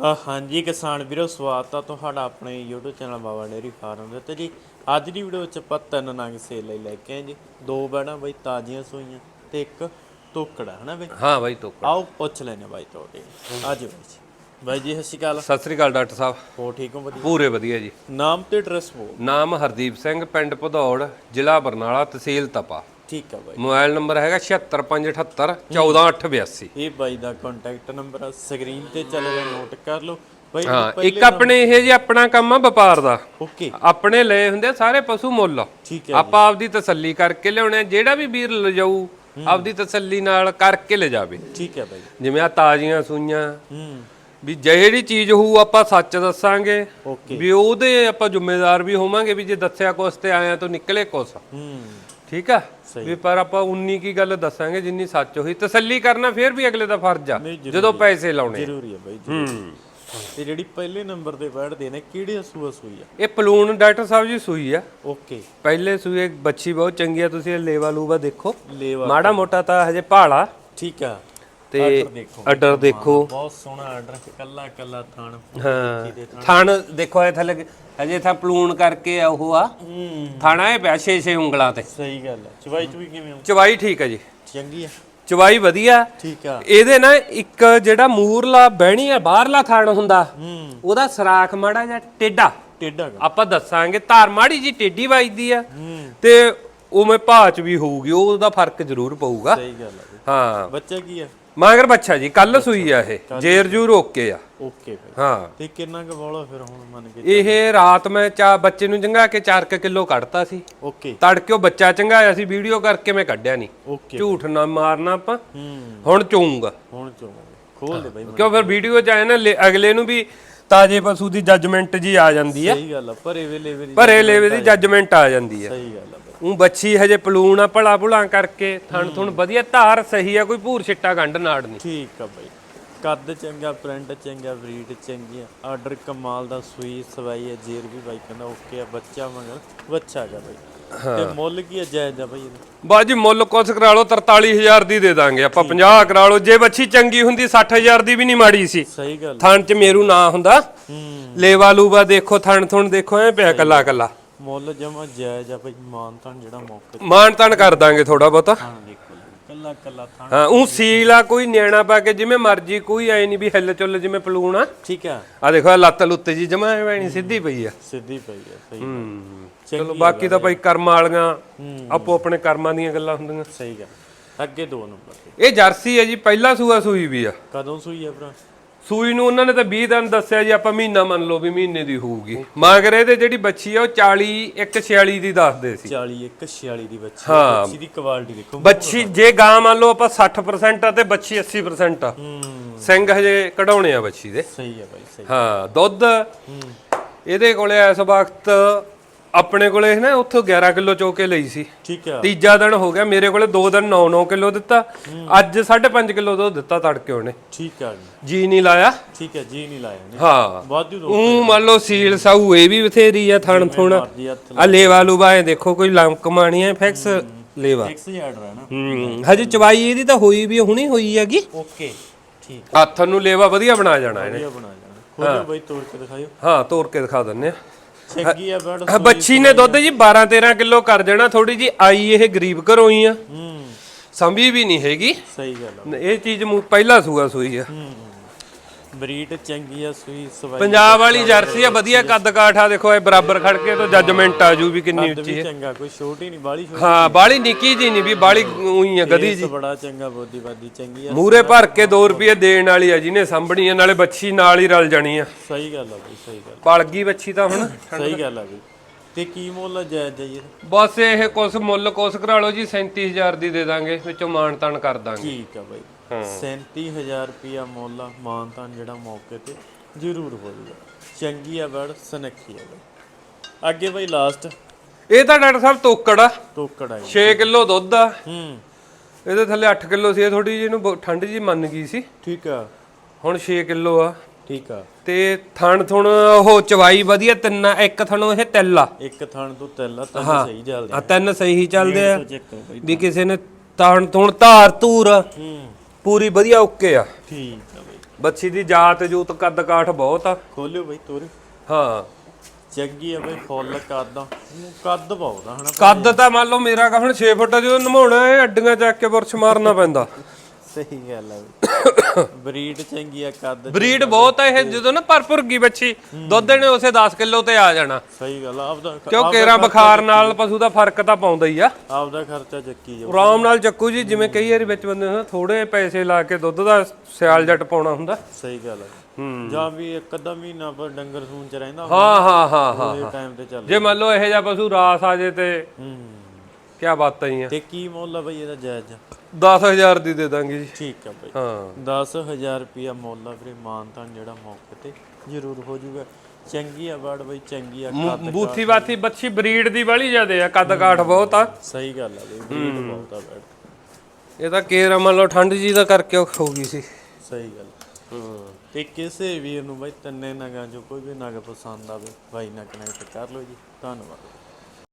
ਹਾਂਜੀ ਕਿਸਾਨ ਵੀਰੋ ਸਵਾਗਤ ਆ ਤੁਹਾਡਾ ਆਪਣੇ YouTube channel Baba dairy farm ਦੇ ਤੇ ਜੀ ਅੱਜ ਦੀ ਵੀਡੀਓ ਵਿੱਚ ਆਪਾਂ ਤਿੰਨ ਨਗ ਸੇਲ ਲਈ ਲੈ ਕੇ ਆਏ ਜੀ। ਦੋ ਬੈਣਾ ਬਈ ਤਾਜ਼ੀਆਂ ਸੂਈਆਂ ਤੇ ਇੱਕ ਤੋਕੜਾ ਹਨਾ ਬਈ? ਹਾਂ ਬਾਈ ਤੋਕੜ। ਆਓ ਪੁੱਛ ਲੈਨੇ ਬਾਈ ਤੁਹਾਡੇ। ਅੱਜ ਬਾਈ ਜੀ। ਬਾਈ ਜੀ ਸਤਿ ਸ਼੍ਰੀ ਅਕਾਲ। ਸਤਿ ਸ੍ਰੀ ਅਕਾਲ ਡਾਕਟਰ ਸਾਹਿਬ। ਹੋ ਠੀਕ ਹੋ ਵਧੀਆ? ਪੂਰੇ ਵਧੀਆ ਜੀ। ਨਾਮ ਤੇ ਐਡਰੈਸ ਬੋਲ ਨਾਮ ਹਰਦੀਪ ਸਿੰਘ ਪਿੰਡ ਭਦੌੜ ਜ਼ਿਲ੍ਹਾ ਬਰਨਾਲਾ ਤਹਿਸੀਲ ਤਪਾ। ਠੀਕ ਆ ਬਾਈ। ਮੋਬਾਈਲ ਨੰਬਰ ਹੈਗਾ 76578 14882 ਇਹ ਬਾਈ ਦਾ ਕੰਟੈਕਟ ਨੰਬਰ ਆ ਸਕਰੀਨ ਤੇ ਚੱਲ ਰਿਹਾ ਨੋਟ ਕਰ ਲਓ। ਬਾਈ ਹਾਂ ਇੱਕ ਆਪਣੇ ਇਹ ਜੀ ਆਪਣਾ ਕੰਮ ਆ ਵਪਾਰ ਦਾ। ਓਕੇ। ਆਪਣੇ ਲਏ ਹੁੰਦੇ ਆ ਸਾਰੇ ਪਸ਼ੂ ਮੁੱਲ। ਠੀਕ ਹੈ ਆਪਾਂ ਆਪਦੀ ਤਸੱਲੀ ਕਰਕੇ ਲਿਆਉਣੇ ਆ ਜਿਹੜਾ ਵੀ ਵੀਰ ਲਿਜਾਊ ਆਪਦੀ ਤਸੱਲੀ ਨਾਲ ਕਰਕੇ ਲਿਜਾਵੇ ਠੀਕ ਹੈ ਬਾਈ। ਜਿਵੇਂ ਆ ਤਾਜ਼ੀਆਂ ਸੂਈਆਂ। ਹੂੰ। ਵੀ ਜਿਹੜੀ ਚੀਜ਼ ਹੋਊ ਆਪਾਂ ਸੱਚ ਦੱਸਾਂਗੇ। ਓਕੇ। ਵੀ ਉਹਦੇ ਆਪਾਂ ਜ਼ਿੰਮੇਦਾਰ ਵੀ ਹੋਵਾਂਗੇ ਵੀ ਜੇ ਦੱਸਿਆ ਕੁਛ ਤੇ ਆਇਆ ਤਾਂ ਨਿਕਲੇ ਕੁਛ। ਹੂੰ। ਠੀਕ ਆ? ਵੀ ਪਰ ਆਪਾਂ ਉਨੀ ਕੀ ਗੱਲ ਦੱਸਾਂਗੇ ਜਿੰਨੀ ਸੱਚ ਹੋਈ। ਤਸੱਲੀ ਕਰਨਾ ਫੇਰ ਵੀ ਅਗਲੇ ਦਾ ਫਰਜ਼ ਆ ਜਦੋਂ ਪੈਸੇ ਲਾਉਣੇ ਆ। ਜ਼ਰੂਰੀ ਹੈ ਬਾਈ ਜ਼ਰੂਰੀ। ਤੇ ਜਿਹੜੀ ਪਹਿਲੇ ਨੰਬਰ ਤੇ ਬੈਠਦੇ ਨੇ ਕਿਹੜੇ ਸੂਆ ਸੂਈ ਆ? ਇਹ ਪਲੂਨ ਡਾਕਟਰ ਸਾਹਿਬ ਜੀ ਸੂਈ ਆ। ਓਕੇ। ਪਹਿਲੇ ਸੂਏ ਬੱਚੀ ਬਹੁਤ ਚੰਗੀ ਆ ਤੁਸੀਂ ਇਹ ਲੇਵਾ ਲੂਵਾ ਦੇਖੋ। ਲੇਵਾ ਮਾੜਾ ਮੋਟਾ ਤਾਂ ਹਜੇ ਭਾਲਾ। ਠੀਕ ਆ। ਤੇ ਆਰਡਰ ਦੇਖੋ। ਬਹੁਤ ਸੋਹਣਾ ਆਰਡਰ ਕੱਲਾ ਕੱਲਾ ਥਾਣ ਹਾਂ। ਥਣ ਦੇਖੋ ਇਹ ਥੱਲੇ ਹਜੇ ਤਾਂ ਪਲੂਨ ਕਰਕੇ ਆ ਉਹ ਆ। ਹੂੰ। ਥਾਣਾ ਇਹ ਪਿਆ 6-6 ਉਂਗਲਾਂ ਤੇ। ਸਹੀ ਗੱਲ ਹੈ। ਚਵਾਈ ਚੁਈ ਕਿਵੇਂ ਹੋ? ਚਵਾਈ ਠੀਕ ਆ ਜੀ। ਚੰਗੀ ਆ ਚਵਾਈ ਵਧੀਆ। ਠੀਕ ਆ। ਇਹਦੇ ਨਾ ਇੱਕ ਜਿਹੜਾ ਮੂਰਲਾ ਬਹਿਣੀ ਆ ਬਾਹਰਲਾ ਥਣ ਹੁੰਦਾ ਹੂੰ। ਉਹਦਾ ਸਰਾਖ ਮਾੜਾ ਜਿਹਾ ਟੇਡਾ ਟੇਡਾ ਆਪਾਂ ਦੱਸਾਂਗੇ ਧਾਰ ਮਾੜੀ ਜੀ ਟੇਡੀ ਵੱਜਦੀ ਆ। ਹੂੰ। ਤੇ ਉਵੇਂ ਭਾਚ ਵੀ ਹੋਊਗੀ ਉਹਦਾ ਫ਼ਰਕ ਜ਼ਰੂਰ ਪਊਗਾ। ਸਹੀ ਗੱਲ ਬਈ। ਹਾਂ। ਬੱਚਾ ਕੀ ਆ ਮਗਰ ਬੱਚਾ ਜੀ ਕੱਲ ਸੂਈ ਆ ਇਹ ਜੇਰ ਜੂਰ ਓਕੇ ਆ। ਓਕੇ ਬਈ ਹਾਂ। ਤੇ ਕਿੰਨਾ ਕੁ ਬੋਲਾ ਫਿਰ ਹੁਣ ਮੰਨ ਕੇ ਇਹ ਰਾਤ ਮੈਂ ਚਾ ਬੱਚੇ ਨੂੰ ਜੰਗਾ ਕੇ 4 ਕਿਲੋ ਕੱਢਤਾ ਸੀ। ਓਕੇ। ਤੜਕੇ ਉਹ ਬੱਚਾ ਚੰਗਾਇਆ ਸੀ ਵੀਡੀਓ ਕਰਕੇ ਮੈਂ ਕੱਢਿਆ ਨਹੀਂ ਓਕੇ। ਝੂਠ ਨਾ ਮਾਰਨਾ ਆਪਾਂ ਹੂੰ। ਹੁਣ ਚੋਊਂਗਾ ਹੁਣ ਚੋਵਾਂਗੇ ਖੋਲ ਦੇ ਬਈ। ਕਿਉਂ ਫਿਰ ਵੀਡੀਓ ਚ ਆਏ ਨਾ ਅਗਲੇ ਨੂੰ ਵੀ ਤਾਜੇ ਪਸ਼ੂ ਦੀ ਜੱਜਮੈਂਟ ਜੀ ਆ ਜਾਂਦੀ ਆ। ਸਹੀ ਗੱਲ ਆ ਭਰੇ ਵੇਲੇ ਵੇਲੇ ਭਰੇ ਲੇਵੇ ਦੀ ਜੱਜਮੈਂਟ ਆ ਜਾਂਦੀ ਆ। ਸਹੀ ਗੱਲ ਆ ਉਹ ਬੱਚੀ ਹਜੇ ਪਲੂਣ ਆ ਭਲਾ ਭੁਲਾ ਕਰਕੇ ਥਣ ਥੁਣ ਵਧੀਆ ਧਾਰ ਸਹੀ ਆ ਕੋਈ ਭੂਰ ਛਿੱਟਾ ਗੰਢ ਨਾੜ ਨਹੀਂ। ਠੀਕ ਆ ਬਈ। ਕੱਦ ਚੰਗਾ ਪ੍ਰਿੰਟ ਚੰਗਾ ਬਰੀਡ ਚੰਗੀ ਆ। ਆਰਡਰ ਕਮਾਲ ਦਾ ਸੂਈ ਸਵਾਈ ਹੈ ਜੇਰ ਵੀ ਬਾਈ ਕਹਿੰਦਾ ਓਕੇ ਆ ਬੱਚਾ ਮਗਰ ਬੱਚਾ ਗਾ ਬਈ। ਤੇ ਮੁੱਲ ਕੀ ਆ ਜਾਇਜ਼ ਆ ਬਈ? ਬਾਜੀ ਮੁੱਲ ਕੁਛ ਕਰਾ ਲਓ 43000 ਦੀ ਦੇ ਦਾਂਗੇ ਆਪਾਂ 50 ਕਰਾ ਲਓ। ਜੇ ਬੱਚੀ ਚੰਗੀ ਹੁੰਦੀ 60000 ਦੀ ਵੀ ਨਹੀਂ ਮਾੜੀ ਸੀ। ਸਹੀ ਗੱਲ। ਥਣ ਚ ਮੇਰੂ ਨਾ ਹੁੰਦਾ। ਲੇਵਾ ਲੂਵਾ ਦੇਖੋ ਥਣ ਥੁਣ ਦੇਖੋ ਐ ਪਿਆ ਕੱਲਾ ਕੱਲਾ। ਮੁੱਲ ਜਮਾ ਜਾਇਜ਼ ਆ ਬਈ ਮਾਨਤਾਂ ਜਿਹੜਾ ਮੌਕੇ ਤੇ ਮਾਨ ਤਾਨ ਕਰ ਦਾਂਗੇ ਥੋੜਾ ਬਹੁਤਾ। ਥਾਣ ਦੇਖੋ ਕੱਲਾ ਕੱਲਾ ਥਾਣ ਹਾਂ ਉਹ ਸੀਲ ਆ ਕੋਈ ਨਿਆਣਾ ਪਾ ਕੇ ਜਿਵੇਂ ਮਰਜ਼ੀ ਕੋਈ ਐ ਨਹੀਂ ਵੀ ਹਿੱਲ ਚੁੱਲ ਜਿਵੇਂ ਪਲੂਣ ਆ। ਠੀਕ ਆ। ਆ ਦੇਖੋ ਆਹ ਲੱਤ ਲੁੱਤੇ ਜੀ ਜਮਾ ਐਵੇਂ ਸਿੱਧੀ ਪਈ ਆ। ਸਿੱਧੀ ਪਈ ਆ ਸਹੀ ਹੂੰ। ਚਲੋ ਬਾਕੀ ਤਾਂ ਭਾਈ ਕਰਮ ਵਾਲੀਆਂ। ਆਪੋ ਆਪਣੇ ਕਰਮਾਂ ਦੀਆਂ ਗੱਲਾਂ ਹੁੰਦੀਆਂ। ਸਹੀ ਗੱਲ ਅੱਗੇ ਦੋ ਨੰਬਰ ਤੇ। ਇਹ ਜਰਸੀ ਹੈ ਜੀ ਪਹਿਲਾ ਸੂਆ ਸੂਈ ਵੀ ਆ। ਕਦੋਂ ਸੂਈ ਆ ਭਰਾ? ਸੂਈ ਨੂੰ ਉਹਨਾਂ ਨੇ ਤਾਂ 20 ਦਿਨ ਦੱਸਿਆ ਜੀ ਆਪਾਂ ਮਹੀਨਾ ਮੰਨ ਲਓ ਵੀ ਮਹੀਨੇ ਦੀ ਹੋਊਗੀ। ਮਗਰ ਇਹਦੇ ਜਿਹੜੀ ਬੱਚੀ ਆ ਉਹ 40 146 ਦੀ ਦੱਸਦੇ ਸੀ। 40 ਇੱਕ 46 ਦੀ ਬੱਚੀ ਹਾਂ। ਬੱਚੀ ਦੀ ਕੁਆਲਿਟੀ ਦੇਖੋ। ਬੱਚੀ ਜੇ ਗਾਂ ਮੰਨ ਲਓ ਆਪਾਂ 60% ਆ ਤੇ ਬੱਚੀ 80% ਆ। ਹੂੰ। ਸਿੰਘ ਹਜੇ ਕਢਾਉਣੇ ਆ ਬੱਚੀ ਦੇ। ਸਹੀ ਆ ਬਾਈ ਸਹੀ। ਹਾਂ ਦੁੱਧ। ਹੂੰ। ਇਹਦੇ ਕੋਲੇ ਇਸ ਵਕਤ ਆਪਣੇ ਕੋਲੇ ਨਾ ਉੱਥੋਂ 11 ਕਿਲੋ ਚੋ ਕੇ ਲਈ ਸੀ। ਠੀਕ ਆ। ਤੀਜਾ ਦਿਨ ਹੋ ਗਿਆ ਮੇਰੇ ਕੋਲੇ 2 ਦਿਨ 9-9 ਕਿਲੋ ਦਿੱਤਾ। ਅੱਜ 5.5 ਕਿਲੋ ਦੁੱਧ ਦਿੱਤਾ ਤੜਕੇ ਉਹਨੇ। ਠੀਕ ਆ ਜੀ। ਜੀ ਨਹੀਂ ਲਾਇਆ। ਠੀਕ ਹੈ ਜੀ ਨਹੀਂ ਲਾਇਆ ਹਾਂ। ਵਾਧੂ ਦੋ ਉਹ ਮੰਨ ਲਓ ਸੀਲ ਸਾਊ ਇਹ ਵੀ ਬਥੇਰੀ ਆ ਥਣ ਥੁਣ। ਆ ਲੇਵਾ ਲੂਵਾ ਇਹ ਦੇਖੋ ਕੋਈ ਲੰਕ ਮਾਣੀ ਆ ਫਿਕਸ ਲੇਵਾ। ਫਿਕਸ ਹੀ ਆਰਡਰ ਹੈ ਨਾ। ਹੂੰ। ਹਜੇ ਚਵਾਈ ਇਹਦੀ ਤਾਂ ਹੋਈ ਵੀ ਹੁਣੀ ਹੋਈ ਹੈਗੀ। ਓਕੇ ਠੀਕ। ਹੱਥ ਨੂੰ ਲੇਵਾ ਵਧੀਆ ਬਣਾ ਜਾਣਾ ਇਹਨੇ। ਵਧੀਆ ਬਣਾ ਜਾਣਾ। ਖੋਲੋ ਬਾਈ ਤੋੜ ਕੇ ਦਿਖਾਇਓ। ਹਾਂ ਤੋੜ ਕੇ ਦਿਖਾ ਦਿੰਨੇ ਆ। ਆ ਆਹ ਬੱਚੀ ਨੇ ਦੁੱਧ ਜੀ 12 13 ਕਿਲੋ ਕਰ ਜਾਣਾ ਥੋੜੀ ਜੀ ਆਈ ਇਹ ਗਰੀਬ ਘਰੋਂ ਹੀ ਆ। ਹੂੰ। ਸੰਭੀ ਵੀ ਨਹੀਂ ਹੈਗੀ। ਸਹੀ ਗੱਲ ਆ। ਇਹ ਚੀਜ਼ ਮੂੰਹ ਪਹਿਲਾ ਸੂਆ ਸੂਈ ਆ। ਹੂੰ। ਬਰੀਡ ਚੰਗੀ ਆ ਸੂਈ ਸਵਾਈ ਪੰਜਾਬ ਵਾਲੀ ਜਰਸੀ ਆ ਵਧੀਆ ਕੱਦ ਕਾਠ ਦੇਖੋ ਇਹ ਬਰਾਬਰ ਖੜ ਕੇ ਤਾਂ ਜੱਜਮੈਂਟ ਆ ਜੂ ਵੀ ਕਿੰਨੀ ਉੱਚੀ ਹੈ। ਚੰਗਾ ਕੋਈ ਛੋਟੀ ਨਹੀਂ ਬਾਲੀ ਛੋਟੀ ਹਾਂ ਬਾਲੀ ਨਿੱਕੀ ਜੀ ਨਹੀਂ ਵੀ ਬਾਲੀ ਉਹੀ ਆ ਗਦੀ ਜੀ ਬੜਾ ਚੰਗਾ ਬੋਦੀਵਾਦੀ ਚੰਗੀ ਆ ਮੂਰੇ ਭਰ ਕੇ 2 ਰੁਪਏ ਦੇਣ ਵਾਲੀ ਆ ਜਿਹਨੇ ਸਾਂਭਣੀ ਆ ਨਾਲੇ ਬੱਚੀ ਨਾਲ ਹੀ ਰਲ ਜਾਣੀ ਆ। ਸਹੀ ਗੱਲ ਆ ਬਈ ਸਹੀ ਗੱਲ ਪਲ ਗਈ ਬੱਚੀ ਤਾਂ ਹੁਣ। ਸਹੀ ਗੱਲ ਆ ਬਈ। ਤੇ ਕੀ ਮੁੱਲ ਜਾਇਜ਼ ਬਸ ਇਹ ਕੁਛ ਮੁੱਲ ਕੁਛ ਕਰਾ ਲਓ ਜੀ 37000 ਦੀ ਦੇ ਦਾਂਗੇ ਵਿੱਚੋਂ ਮਾਣ ਤਾਣ ਕਰ ਦਾਂਗੇ। ਠੀਕ ਆ ਬਾਈ। 37000 ਰੁਪਿਆ ਮੁੱਲ ਆ ਮਾਨਤਾਨ ਜਿਹੜਾ ਮੌਕੇ ਤੇ ਜ਼ਰੂਰ ਹੋ ਜਾਊਗਾ। ਚੰਗੀ ਆ ਬੜ ਸਨੱਖੀ ਆ ਬਾਈ ਅੱਗੇ ਬਾਈ ਲਾਸਟ ਇਹ ਤਾਂ ਡਾਕਟਰ ਸਾਹਿਬ ਤੋਕੜ ਆ। ਟੋਕੜ ਆਈ 6 ਕਿਲੋ ਦੁੱਧ ਆ। ਹੂੰ। ਇਹਦੇ ਥੱਲੇ 8 ਕਿਲੋ ਸੀ ਇਹ ਥੋੜੀ ਜਿਹੀ ਨੂੰ ਠੰਡ ਜੀ ਮੰਨ ਗਈ ਸੀ। ਠੀਕ ਆ। ਹੁਣ 6 ਕਿਲੋ ਆ। ਠੀਕ ਆ। ਤੇ ਥਣ ਥੁਣ ਉਹ ਚਵਾਈ ਵਧੀਆ ਤਿੰਨ ਇੱਕ ਥਣੋਂ ਇਹ ਤਿੱਲ ਆ। ਇੱਕ ਥਣ ਤੋਂ ਤਿੰਨ ਤਾਂ ਸਹੀ ਚੱਲਦੇ ਆ। ਤਿੰਨ ਸਹੀ ਚੱਲਦੇ ਆ। ਚੈੱਕ ਕਰੋ ਬਾਈ ਵੀ ਕਿਸੇ ਨੇ ਤਣ ਥੁਣ ਧਾਰ ਧੂਰ ਹੂੰ। ਪੂਰੀ ਵਧੀਆ ਓਕੇ ਆ। ਠੀਕ ਆ ਬਾਈ। ਬੱਚੀ ਦੀ ਜਾਤ ਜੂਤ ਕੱਦ ਕਾਠ ਬਹੁਤ ਆ। ਖੋਲਿਓ ਬਈ ਤੋਰੇ। ਹਾਂ। ਚੰਗੀ ਆ ਬਈ ਫੁੱਲ ਕੱਦ। ਕੱਦ ਬਹੁਤ ਆ ਹਨਾ ਕੱਦ ਤਾਂ ਮੰਨ ਲਓ ਮੇਰਾ ਕਾ ਹੁਣ 6 ਫੁੱਟ ਜਦੋਂ ਨਮਾਉਣਾ ਹੈ ਅੱਡੀਆਂ ਚੱਕ ਕੇ ਬੁਰਸ਼ ਮਾਰਨਾ ਪੈਂਦਾ। ਸਹੀ ਗੱਲ ਬਈ ਬਰੀਡ ਚੰਗੀ ਆ ਕੱਦ ਬਰੀਡ ਬਹੁਤ ਆ ਇਹ ਜਦੋਂ ਨਾ ਭਰਪੂਰ ਗੀ ਬੱਚੀ ਦੁੱਧ ਨੇ ਉਸੇ 10 ਕਿਲੋ ਤੇ ਆ ਜਾਣਾ। ਸਹੀ ਗੱਲ ਆ ਆਪਦਾ ਕਿਉਂ ਕੇਰਾ ਬੁਖਾਰ ਨਾਲ ਪਸ਼ੂ ਦਾ ਫ਼ਰਕ ਤਾਂ ਪਾਉਂਦਾ ਹੀ ਆ। ਆਪਦਾ ਖਰਚਾ ਚੱਕੀ ਜਾਓ ਆਰਾਮ ਨਾਲ ਚੱਕੂ ਜੀ ਜਿਵੇਂ ਕਈ ਵਾਰੀ ਵਿੱਚ ਬੰਦੇ ਨਾ ਥੋੜੇ ਪੈਸੇ ਲਾ ਕੇ ਦੁੱਧ ਦਾ ਸਿਆਲ ਜੱਟ ਪਾਉਣਾ ਹੁੰਦਾ। ਸਹੀ ਗੱਲ ਆ। ਜਾਂ ਵੀ ਇੱਕ ਅੱਧਾ ਮਹੀਨਾ ਪਰ ਡੰਗਰ ਸੂਨ ਚ ਰਹਿੰਦਾ ਹਾਂ ਹਾਂ ਹਾਂ ਹਾਂ ਉਹ ਟਾਈਮ ਤੇ ਚੱਲ ਜੇ ਮੰਨ ਲਓ ਇਹੋ ਜਿਹਾ ਪਸ਼ੂ ਰਾਸ ਆ ਜੇ ਤੇ ਹੂੰ। ਕੀ ਬਾਤਾਂ ਹੀ ਆ। ਤੇ ਕੀ ਮੁੱਲ ਆ ਬਈ ਇਹਦਾ ਜਾਇਜ਼? 10000 ਦੀ ਦੇ ਦਾਂਗੇ ਜੀ। ਠੀਕ ਆ ਬਈ। ਹਾਂ। 10000 ਰੁਪਿਆ ਮੁੱਲ ਆ ਵੀਰੇ ਮਾਨਤਾਨ ਜਿਹੜਾ ਮੌਕੇ ਤੇ ਜ਼ਰੂਰ ਹੋ ਜਾਊਗਾ। ਚੰਗੀ ਆ ਬੜ ਬਈ ਚੰਗੀ ਆ ਕੱਦ ਬੂਥੀ ਬਾਥੀ ਬੱਚੀ ਬਰੀਡ ਦੀ ਵਾਲੀ ਜਿਆਦੇ ਆ ਕੱਦ ਕਾਠ ਬਹੁਤ ਆ। ਸਹੀ ਗੱਲ ਆ ਬਈ ਬਰੀਡ ਬਹੁਤ ਆ ਬੜ ਇਹ ਤਾਂ ਕੇਰਾ ਮੰਨ ਲਓ ਠੰਡ ਜੀ ਦਾ ਕਰਕੇ ਹੋ ਗਈ ਸੀ। ਸਹੀ ਗੱਲ ਤੇ ਕਿਸੇ ਵੀਰ ਨੂੰ ਬਈ ਤੰਨੇ ਨਗਾਂ ਚੋਂ ਕੋਈ ਵੀ ਨਗ ਪਸੰਦ ਆਵੇ ਬਾਈ ਨਾਲ ਕਨੈਕਟ ਕਰ ਲਓ ਜੀ। ਧੰਨਵਾਦ।